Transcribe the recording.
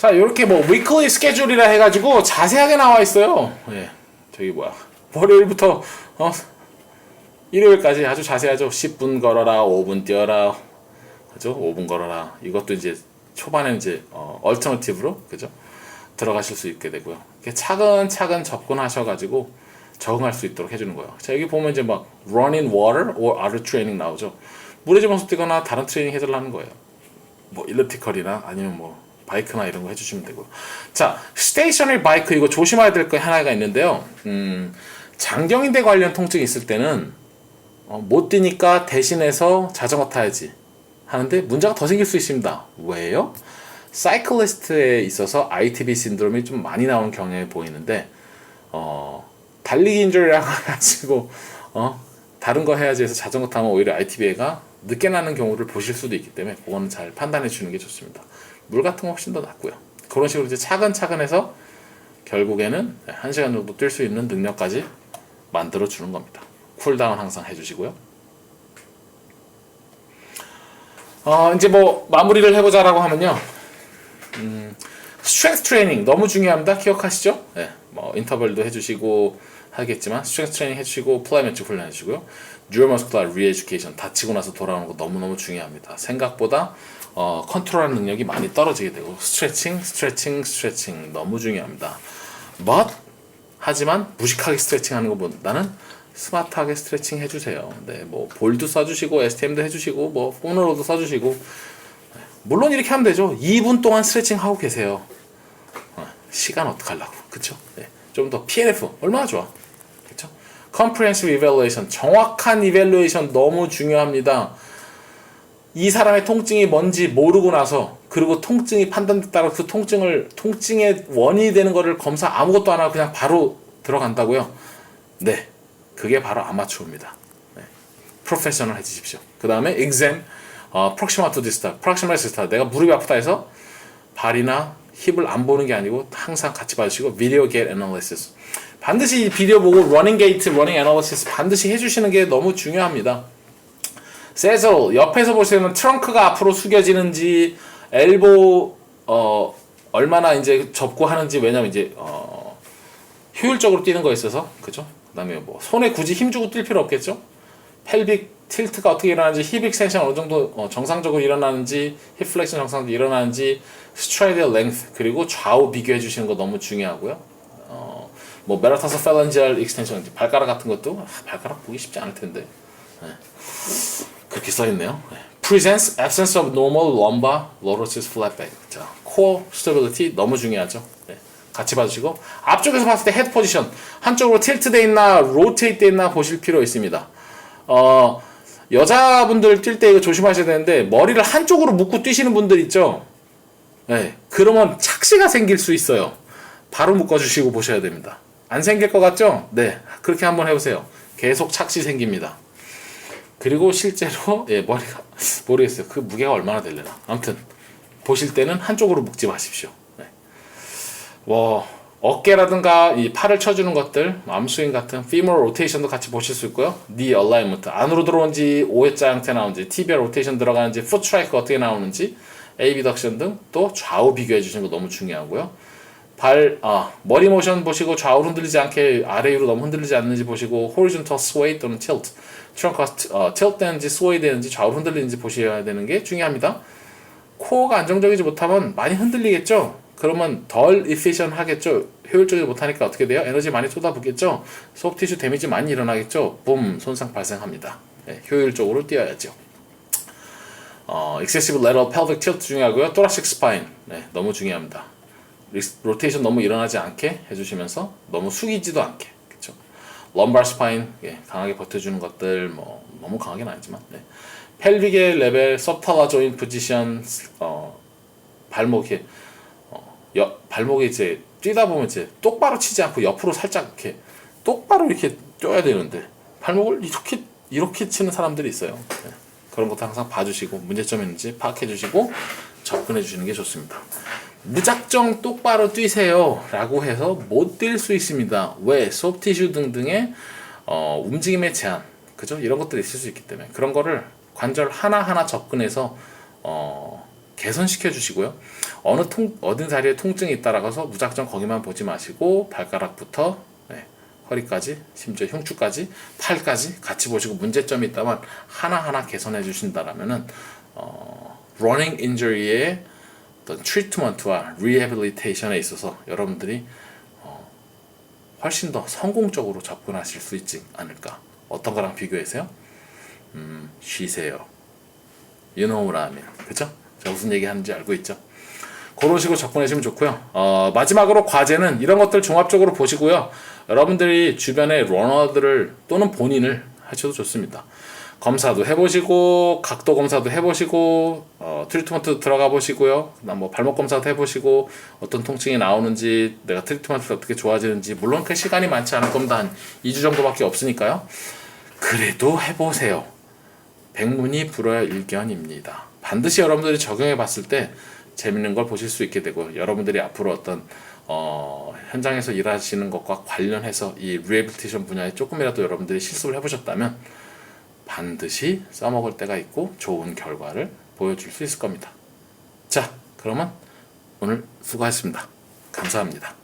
자, 이렇게 뭐 위클리 스케줄이라 해가지고 자세하게 나와 있어요. 예, 저기 뭐야 월요일부터 어 일요일까지 아주 자세하죠. 10분 걸어라, 5분 뛰어라, 그죠? 5분 걸어라. 이것도 이제 초반에 이제 어, 얼터너티브로 그죠? 들어가실 수 있게 되고요. 차근차근 접근하셔가지고 적응할 수 있도록 해주는 거예요. 자 여기 보면 이제 막 run in water or other training 나오죠. 물에 집어서 뛰거나 다른 트레이닝 해달라는 거예요. 뭐 일리티컬이나 아니면 뭐 바이크나 이런 거 해주시면 되고요. 자 스테이셔너리 바이크 이거 조심해야 될 거 하나가 있는데요. 음, 장경인대 관련 통증이 있을 때는 어, 못 뛰니까 대신해서 자전거 타야지 하는데 문제가 더 생길 수 있습니다. 왜요? 사이클리스트에 있어서 ITB 신드롬이 좀 많이 나오는 경향이 보이는데 어, 달리기 인조리라고 해가지고 어, 다른 거 해야지 해서 자전거 타면 오히려 ITB가 늦게 나는 경우를 보실 수도 있기 때문에 그거는 잘 판단해 주는 게 좋습니다. 물 같은 거 훨씬 더 낫고요. 그런 식으로 이제 차근차근 해서 결국에는 한 시간 정도 뛸 수 있는 능력까지 만들어 주는 겁니다. 쿨다운 항상 해 주시고요. 어, 이제 뭐 마무리를 해보자라고 하면요. 음, 스트렝스 트레이닝 너무 중요합니다. 기억하시죠? 네, 뭐 인터벌도 해주시고 하겠지만 스트렝스 트레이닝 해주시고 플라이메트 훈련 해주고요. 뉴로머스쿨라 리에듀케이션 다치고 나서 돌아오는 거 너무너무 중요합니다. 생각보다 어, 컨트롤하는 능력이 많이 떨어지게 되고 스트레칭, 스트레칭, 스트레칭 너무 중요합니다. but 하지만 무식하게 스트레칭하는 것보다는 스마트하게 스트레칭 해주세요. 네, 뭐 볼도 써주시고 STM도 해주시고 뭐 포너로도 써주시고 물론 이렇게 하면 되죠. 2분 동안 스트레칭 하고 계세요. 어, 시간 어떡하려고 그쵸? 네, 좀더 PNF 얼마나 좋아 그쵸? Comprehensive Evaluation 정확한 이벨루에이션 너무 중요합니다. 이 사람의 통증이 뭔지 모르고 나서 그리고 통증이 판단됐다고 그 통증을 통증의 원인이 되는 거를 검사 아무것도 안 하고 그냥 바로 들어간다고요? 네, 그게 바로 아마추어입니다. 네. 프로페셔널 해주십시오. 그 다음에 exam, 어, proximal to distal, proximal distal. 내가 무릎이 아프다 해서 발이나 힙을 안 보는 게 아니고 항상 같이 봐주시고 video gait analysis. 반드시 이 비디오 보고 running gait, running analysis 반드시 해주시는 게 너무 중요합니다. 세절 옆에서 보시면 트렁크가 앞으로 숙여지는지 엘보 어 얼마나 이제 접고 하는지 왜냐면 이제 어 효율적으로 뛰는 거에 있어서 그죠? 그다음에 뭐 손에 굳이 힘 주고 뛸 필요 없겠죠? 펠빅 틸트가 어떻게 일어나는지 힙 익스텐션 어느 정도 어, 정상적으로 일어나는지 힙 플렉션 정상적으로 일어나는지 스트라이드 랭스 그리고 좌우 비교해 주시는 거 너무 중요하고요. 어, 뭐 메라타서 펠런지얼 익스텐션 발가락 같은 것도 아, 발가락 보기 쉽지 않을 텐데. 네. 그렇게 써 있네요. 네. Presents absence of normal lumbar lordosis flat back. 자, core stability 너무 중요하죠. 네. 같이 봐주시고 앞쪽에서 봤을 때 헤드 포지션 한쪽으로 틸트 돼 있나 로테이트 돼 있나 보실 필요 있습니다. 어 여자분들 뛸 때 이거 조심하셔야 되는데 머리를 한쪽으로 묶고 뛰시는 분들 있죠. 네, 그러면 착시가 생길 수 있어요. 바로 묶어주시고 보셔야 됩니다. 안 생길 것 같죠? 네, 그렇게 한번 해보세요. 계속 착시 생깁니다. 그리고 실제로 예 머리가 모르겠어요. 그 무게가 얼마나 되려나. 아무튼 보실 때는 한쪽으로 묶지 마십시오. 네. 뭐 어깨라든가 이 팔을 쳐주는 것들, 암스윙 같은 femoral 로테이션도 같이 보실 수 있고요. knee alignment 안으로 들어온지 O자 형태 나오는지, tibial 로테이션 들어가는지, foot strike 어떻게 나오는지, abduction 등또 좌우 비교해 주시는 거 너무 중요하고요. 발, 아, 머리 모션 보시고 좌우 흔들리지 않게 아래 위로 너무 흔들리지 않는지 보시고 horizontal sway 또는 tilt, 트렁크가 어, tilt 되는지 sway 되는지 좌우 흔들리는지 보셔야 되는 게 중요합니다. 코어가 안정적이지 못하면 많이 흔들리겠죠? 그러면 덜 efficient 하겠죠? 효율적이지 못하니까 어떻게 돼요? 에너지 많이 쏟아붓겠죠? 소프티슈 데미지 많이 일어나겠죠? 붐, 손상 발생합니다. 네, 효율적으로 뛰어야죠. 어, excessive lateral pelvic tilt 중요하고요. thoracic spine, 네, 너무 중요합니다. 로테이션 너무 일어나지 않게 해주시면서 너무 숙이지도 않게 그렇죠. lumbar spine 예, 강하게 버텨주는 것들 뭐 너무 강하게는 아니지만 네. 펠빅의 레벨 subtalar joint position 어, 발목이 어, 여, 발목이 이제 뛰다 보면 이제 똑바로 치지 않고 옆으로 살짝 이렇게 똑바로 이렇게 뛰어야 되는데 발목을 이렇게 이렇게 치는 사람들이 있어요. 네. 그런 것도 항상 봐주시고 문제점이 있는지 파악해 주시고 접근해 주시는 게 좋습니다. 무작정 똑바로 뛰세요 라고 해서 못 뛸 수 있습니다. 왜? 소프티슈 등등의 어, 움직임의 제한 그죠? 이런 것들이 있을 수 있기 때문에 그런 거를 관절 하나하나 접근해서 어, 개선시켜 주시고요. 어느 통 어느 자리에 통증이 있다라고 해서 무작정 거기만 보지 마시고 발가락부터 네, 허리까지 심지어 흉추까지 팔까지 같이 보시고 문제점이 있다면 하나하나 개선해 주신다라면은 어, 러닝 인저리의 어떤 트리트먼트와 리해빌리테이션에 있어서 여러분들이 어, 훨씬 더 성공적으로 접근하실 수 있지 않을까 어떤 거랑 비교해서요? 음, 쉬세요. You know what I mean. 그쵸? 제가 무슨 얘기 하는지 알고 있죠? 그런 식으로 접근하시면 좋고요. 어, 마지막으로 과제는 이런 것들 종합적으로 보시고요. 여러분들이 주변에 러너들을 또는 본인을 하셔도 좋습니다. 검사도 해보시고 각도 검사도 해보시고 어, 트리트먼트 들어가 보시고요. 뭐 발목 검사도 해보시고 어떤 통증이 나오는지 내가 트리트먼트가 어떻게 좋아지는지 물론 그 시간이 많지 않을 겁니다. 한 2주 정도밖에 없으니까요. 그래도 해보세요. 백문이 불어야 일견입니다. 반드시 여러분들이 적용해 봤을 때 재밌는 걸 보실 수 있게 되고 여러분들이 앞으로 어떤 어, 현장에서 일하시는 것과 관련해서 이 리해빌테이션 분야에 조금이라도 여러분들이 실수를 해보셨다면 반드시 써먹을 때가 있고 좋은 결과를 보여줄 수 있을 겁니다. 자, 그러면 오늘 수고하셨습니다. 감사합니다.